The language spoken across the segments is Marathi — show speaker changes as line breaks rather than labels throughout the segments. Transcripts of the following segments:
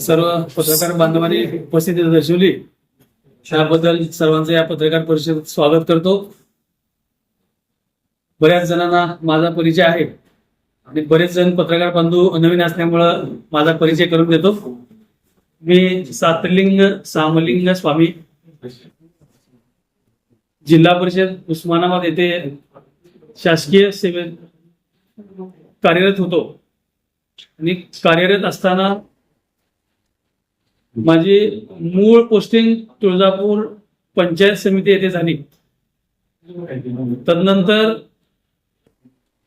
सर्व पत्रकार बांधवांनी उपस्थिती दर्शवली. त्याबद्दल सर्वांचं या पत्रकार परिषदेत स्वागत करतो. बऱ्याच जणांना माझा परिचय आहे. आणि बरेच जण पत्रकार बांधव नवीन असल्यामुळं माझा परिचय करून देतो. मी सातलिंग सामलिंग स्वामी. जिल्हा परिषद उस्मानाबाद येथे शासकीय सेवेत कार्यरत होतो. आणि कार्यरत असताना माझी मूळ पोस्टिंग तुळजापूर पंचायत समिती येथे झाली. तदनंतर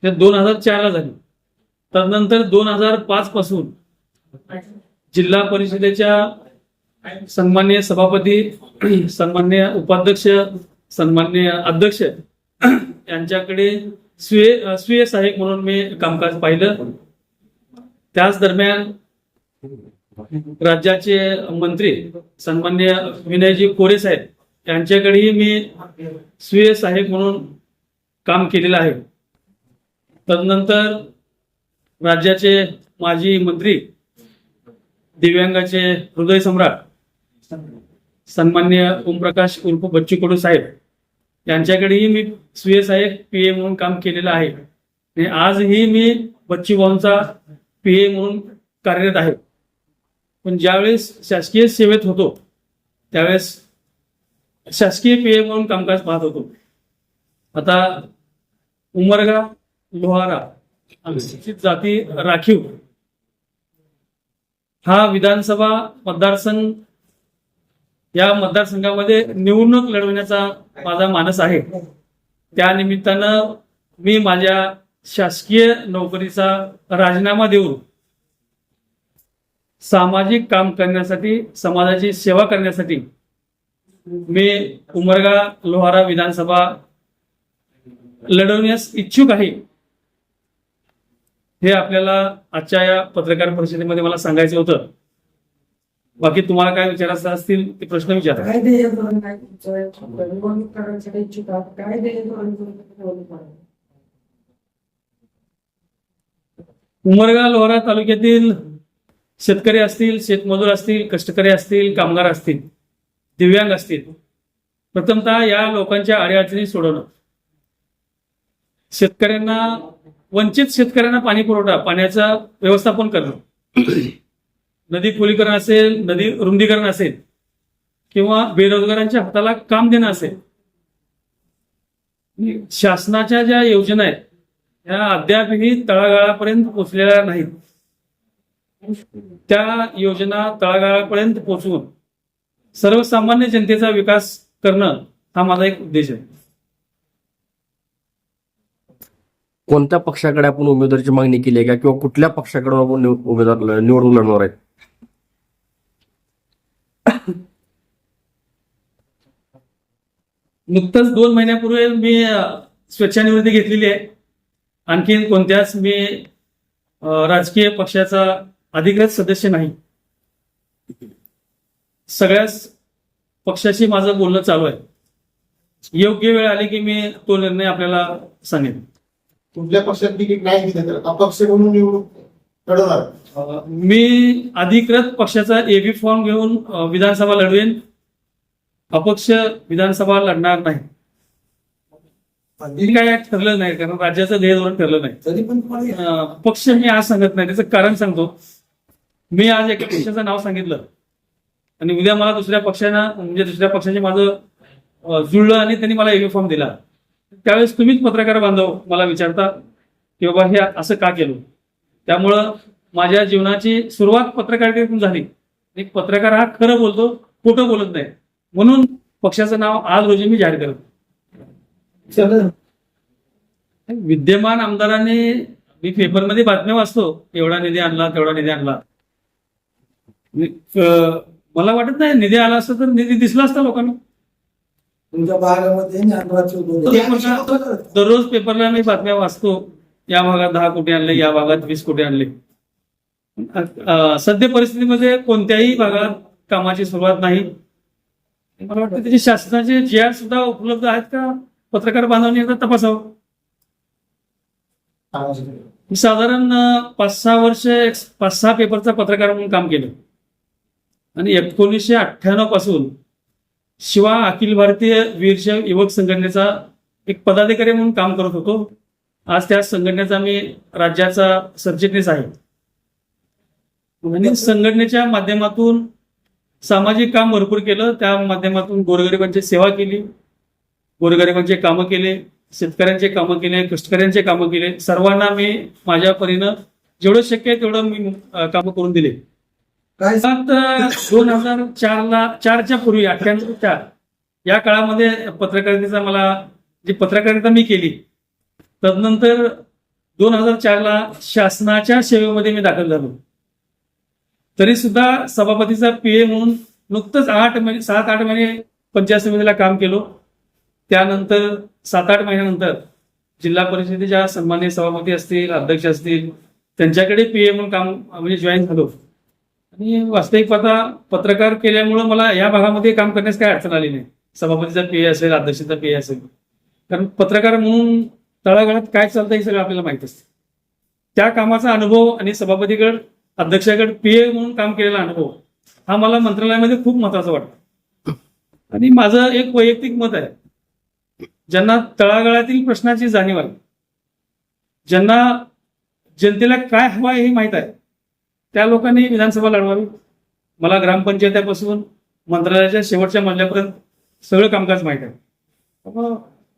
ते दोन हजार चार ला झाली. तदनंतर दोन हजार पाच पासून जिल्हा परिषदेच्या सन्मान्य सभापती सन्मान्य उपाध्यक्ष सन्मान्य अध्यक्ष यांच्याकडे स्वीय स्वीय सहाय्यक म्हणून मी कामकाज पाहिलं. त्याच दरम्यान राज्याचे मंत्री सन्मान्य विनयजी कोरे साहेब यांच्याकडेही मी स्वीय साहेब म्हणून काम केलेलं आहे. तदनंतर राज्याचे माजी मंत्री दिव्यांगाचे हृदय सम्राट सन्मान्य ओमप्रकाश उर्फ बच्चू कडू साहेब यांच्याकडेही मी स्वीय साहेब पी ए म्हणून काम केलेलं आहे. आणि आजही मी बच्चू भाऊंचा पीए म्हणून कार्यरत आहे. पण ज्यावेळेस शासकीय सेवेत होतो त्यावेळेस शासकीय पीए म्हणून कामकाज पाहत होतो. आता उमरगा लोहारा अनुसूचित जाती राखीव हा विधानसभा मतदारसंघ या मतदारसंघामध्ये निवडणूक लढवण्याचा माझा मानस आहे. त्या निमित्तानं मी माझ्या शासकीय नोकरीचा राजीनामा देऊन सामाजिक काम करण्यासाठी समाजाची सेवा करण्यासाठी मी उमरगा लोहारा विधानसभा लढवण्यास इच्छुक आहे. हे आपल्याला आजच्या या पत्रकार परिषदेमध्ये मला सांगायचं होतं. बाकी तुम्हाला काय विचारायचं असतील ते प्रश्न विचारा.
काय ध्येय धोरण आहे तुमचं निवडणूक करण्यासाठी इच्छुक आहात काय ध्येय धोरण तुमचं निवडणूक लढवण्याचं?
उमरगा लोहरा तालुक्यातील शेतकरी असतील शेतमजूर असतील कष्टकरी असतील कामगार असतील दिव्यांग असतील प्रथमतः या लोकांच्या अडीअडचणी सोडवणं. शेतकऱ्यांना वंचित शेतकऱ्यांना पाणी पुरवठा पाण्याचं व्यवस्थापन करणं. नदी खोलीकरण असेल नदी रुंदीकरण असेल किंवा बेरोजगारांच्या हाताला काम देणं असेल. शासनाच्या ज्या योजना आहेत त्या अद्यापही तळागाळापर्यंत पोचलेल्या नाहीत. त्या योजना तळागाळापर्यंत पोचवून सर्वसामान्य जनतेचा विकास करणं हा माझा एक उद्देश आहे.
कोणत्या पक्षाकडे आपण उमेदवारीची मागणी केली आहे का? किंवा कुठल्या पक्षाकडून आपण उमेदवार निवडणूक लढणार आहेत?
नुकतंच दोन महिन्यापूर्वी मी स्वेच्छानिवृत्ती घेतलेली आहे. आणखीन कोणत्याच मी राजकीय पक्षाचा अधिकृत सदस्य नाही. सगळ्याच पक्षाशी माझं बोलणं चालू आहे. योग्य वेळ आली की मी तो निर्णय आपल्याला सांगेन.
कुठल्या पक्षात तिकीट नाही दिलं तर अपक्ष म्हणून लढवणार.
मी अधिकृत पक्षाचा एबी फॉर्म घेऊन विधानसभा लढवेन. अपक्ष विधानसभा लढणार नाही. हे काय ठरलं नाही कारण राज्याचं ध्येय धोरण ठरलं नाही.
तरी पण
अं, पक्ष मी आज सांगत नाही त्याचं कारण सांगतो. मी आज एका पक्षाचं नाव सांगितलं. आणि उद्या मला दुसऱ्या पक्षानं म्हणजे दुसऱ्या पक्षाचे माझं अं, जुळलं आणि त्यांनी मला एबी फॉर्म दिला. त्यावेळेस तुम्हीच पत्रकार बांधव मला विचारता की बाबा हे असं का केलं? त्यामुळं माझ्या जीवनाची सुरुवात पत्रकारितेतून झाली. आणि पत्रकार हा खरं बोलतो खोटं बोलत नाही. म्हणून पक्षाचं नाव आज रोजी मी जाहीर करतो. विद्यमान आमदारांनी मी पेपरमध्ये बातम्या वाचतो. एवढा निधी आणला तेवढा निधी आणला. मला वाटत नाही निधी आला असता तर निधी दिसला असता लोकांना.
तुमच्या भागामध्ये
दररोज पेपरला मी बातम्या वाचतो. या भागात दहा कोटी आणले या भागात वीस कोटी आणले. अं, सद्य परिस्थितीमध्ये कोणत्याही भागात कामाची सुरुवात नाही. मला वाटतं त्याचे शासनाचे जे आर सुद्धा उपलब्ध आहेत का? पत्रकार बांधवांनी एकदा तपासावं. मी साधारण पाच सहा वर्ष एक पाच सहा पेपरचा पत्रकार म्हणून काम केलं. आणि एकोणीसशे अठ्ठ्याण्णवपासून शिवा अखिल भारतीय वीरशैव युवक संघटनेचा एक पदाधिकारी म्हणून काम करत होतो. आज त्या संघटनेचा मी राज्याचा सरचिटणीस आहे. आणि संघटनेच्या माध्यमातून सामाजिक काम भरपूर केलं. त्या माध्यमातून गोरगरिबांची सेवा केली. गोरगरिबांचे कामं केले शेतकऱ्यांचे कामं केले कष्टकऱ्यांचे कामं केले. सर्वांना मी माझ्या परीनं जेवढं शक्य आहे तेवढं मी कामं करून दिले.
काय?
दोन हजार चारला चारच्या पूर्वी अठ्ठ्याण्णव चार या काळामध्ये पत्रकारितेचा मला जी पत्रकारिता मी केली तदनंतर दोन हजार चारला शासनाच्या सेवेमध्ये मी दाखल झालो. तरी सुद्धा सभापतीचा पीए म्हणून नुकतंच आठ महिने सात आठ महिने पंचायत समितीला काम केलो. त्यानंतर सात आठ महिन्यानंतर जिल्हा परिषदेच्या सन्मान्य सभापती असतील अध्यक्ष असतील त्यांच्याकडे पीए म्हणून काम म्हणजे जॉईन झालो. आणि वास्तविक पाहता पत्रकार केल्यामुळं मला या भागामध्ये काम करण्यास काही अडचण आली नाही. सभापतीचा पीए असेल अध्यक्षाचा पीए असेल. कारण पत्रकार म्हणून तळागाळात काय चालतं हे सगळं आपल्याला माहीत असतं. त्या कामाचा अनुभव आणि सभापतीकडे अध्यक्षाकडे पीए म्हणून काम केलेला अनुभव हा मला मंत्रालयामध्ये खूप महत्त्वाचा वाटतो. आणि माझं एक वैयक्तिक मत आहे ज्यांना तळागाळातील प्रश्नाची जाणीव आहे ज्यांना जनतेला काय हवं आहे हे माहीत आहे त्या लोकांनी विधानसभा लढवावी. मला ग्रामपंचायतीपासून मंत्रालयाच्या शेवटच्या मजल्यापर्यंत सगळं कामकाज माहीत आहे.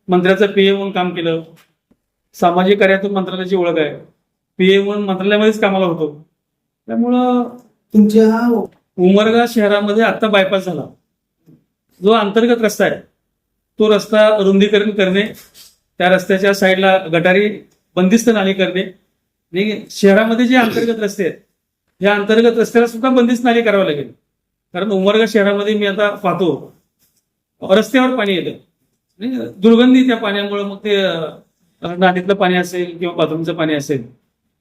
मंत्र्याचं पीए म्हणून काम केलं सामाजिक कार्यातून मंत्रालयाची ओळख आहे. पीए म्हणून मंत्रालयामध्येच कामाला होतो. त्यामुळं
तुमच्या
उमरगा शहरामध्ये आता बायपास झाला. जो अंतर्गत रस्ता आहे तो रस्ता रुंदीकरण करणे त्या रस्त्याच्या साईडला गटारी बंदिस्त नाली करणे आणि शहरामध्ये जे अंतर्गत रस्ते आहेत या अंतर्गत रस्त्याला सुद्धा बंदिस्त नाली करावं लागेल. कारण उमरगा शहरामध्ये मी आता पाहतो रस्त्यावर पाणी येतं. आणि दुर्गंधी त्या पाण्यामुळे मग ते अं, नालीतलं पाणी असेल किंवा बाथरूमचं पाणी असेल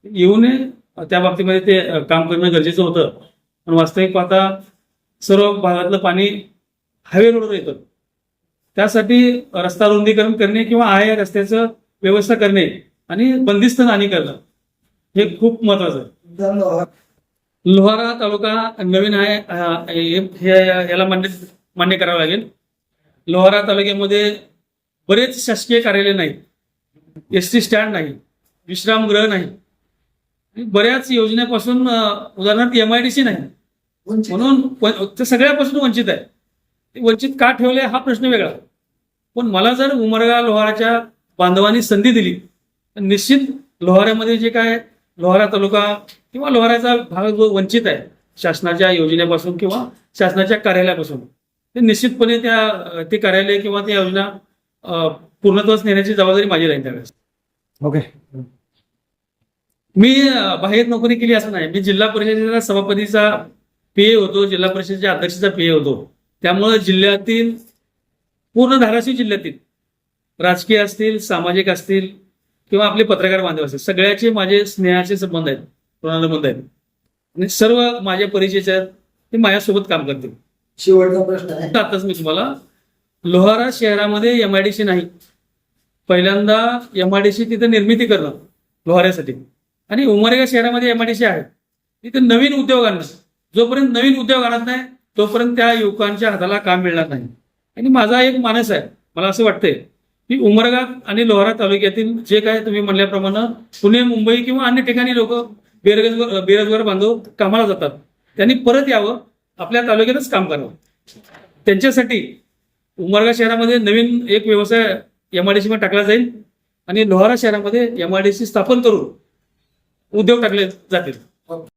येऊ नये त्या बाबतीमध्ये ते काम करणं गरजेचं होतं. पण वास्तविक पाहता सर्व भागातलं पाणी हायवे रोडवर येतं. त्यासाठी रस्ता रुंदीकरण करणे किंवा आहे रस्त्याचं व्यवस्था करणे आणि बंदिस्त नाणी करणं हे खूप महत्वाचं आहे. लोहारा तालुका नवीन आहे याला मान्य मान्य करावं लागेल. लोहारा तालुक्यामध्ये बरेच शासकीय कार्यालय नाहीत. एस टी स्टँड नाही विश्रामगृह नाही. बऱ्याच योजनेपासून उदाहरणार्थ एम आय डी सी नाही. म्हणून सगळ्यापासून वंचित आहे. वंचित का ठेवले हा प्रश्न वेगळा. पण मला जर उमरगा लोहाराच्या बांधवांनी संधी दिली तर निश्चित लोहाऱ्यामध्ये जे काय लोहारा तालुका किंवा लोहाराचा भाग जो वंचित आहे शासनाच्या योजनेपासून किंवा शासनाच्या कार्यालयापासून ते निश्चितपणे त्या ते कार्यालय किंवा त्या योजना पूर्णत्वास नेण्याची जबाबदारी माझी राहील त्यावेळेस.
ओके.
मी बाहेर नोकरी केली असं नाही. मी जिल्हा परिषदेचा सभापतीचा पीए होतो जिल्हा परिषदेच्या अध्यक्षाचा पीए होतो. त्यामुळे जिल्ह्यातील पूर्ण धाराशिव जिल्ह्यातील राजकीय असतील सामाजिक असतील किंवा आपले पत्रकार बांधव असतील सगळ्याचे माझे स्नेहाचे संबंध आहेत ऋणानुबंध आहेत. आणि सर्व माझ्या परिचयाचे आहेत ते माझ्यासोबत काम करतील.
शेवटचा प्रश्न आहे.
आताच मी तुम्हाला लोहारा शहरामध्ये एमआयडीसी नाही. पहिल्यांदा एमआयडीसी तिथे निर्मिती करणं लोहाऱ्यासाठी. आणि उमरेगा शहरामध्ये एमआयडीसी आहे. तिथे नवीन उद्योगांना जोपर्यंत नवीन उद्योग आणत नाही तोपर्यंत त्या युवकांच्या हाताला काम मिळणार नाही. आणि माझा एक मानस आहे मला असं वाटतंय की उमरगा आणि लोहारा तालुक्यातील जे काय तुम्ही म्हणल्याप्रमाणे पुणे मुंबई किंवा अन्य ठिकाणी लोक बेरोजगार बेरोजगार बांधव कामाला जातात. त्यांनी परत यावं आपल्या तालुक्यातच काम करावं. त्यांच्यासाठी उमरगा शहरामध्ये नवीन एक व्यवसाय एमआयडीसी मध्ये टाकला जाईल आणि लोहारा शहरामध्ये एमआयडीसी स्थापन करून उद्योग टाकले जातील.